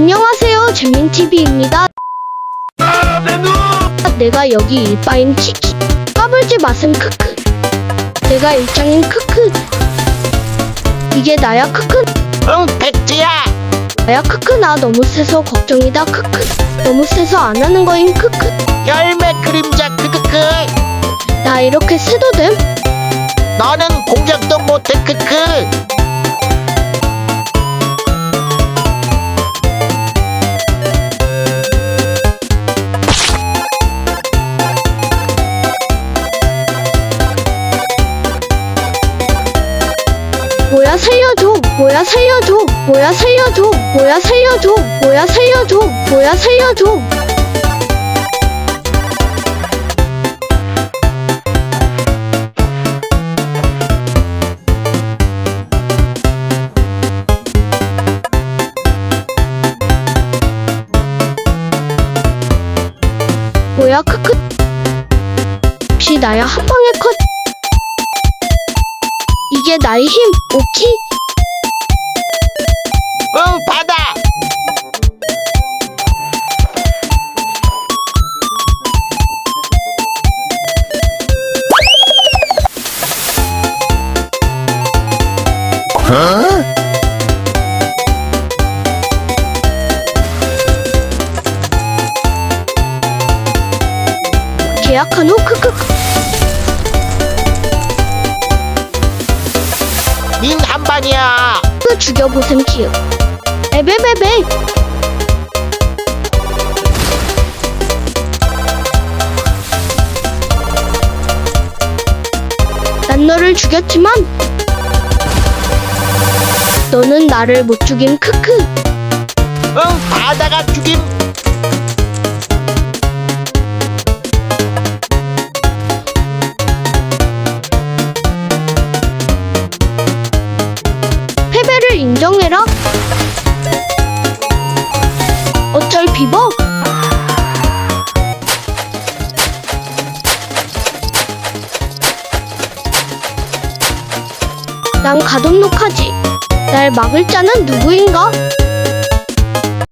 안녕하세요, 재민TV입니다. 아, 내 눈! 내가 여기 일바인 키키. 까불지 마셈, 크크. 내가 일장인 크크. 이게 나야, 크크. 응, 백지야! 나야, 크크. 나 너무 세서 걱정이다, 크크. 너무 세서 안 하는 거임, 크크. 열매 그림자 크크크! 나 이렇게 세도 됨? 너는 공격도 못해 크크! 살려줘 뭐야 살려줘 뭐야 살려줘 뭐야 살려줘 뭐야 살려줘 뭐야 살려줘. 뭐야 크크. 혹시 나야 한 방에 컷 이게 나의 힘 오키 응, 받아! 계약한 후 크크 닌 한반이야! 크 죽여보셈 키읔 에베베베 난 너를 죽였지만 너는 나를 못 죽임 크크 응, 바다가 죽임! 인정해라 어쩔 비버 난 가동록하지. 날 막을 자는 누구인가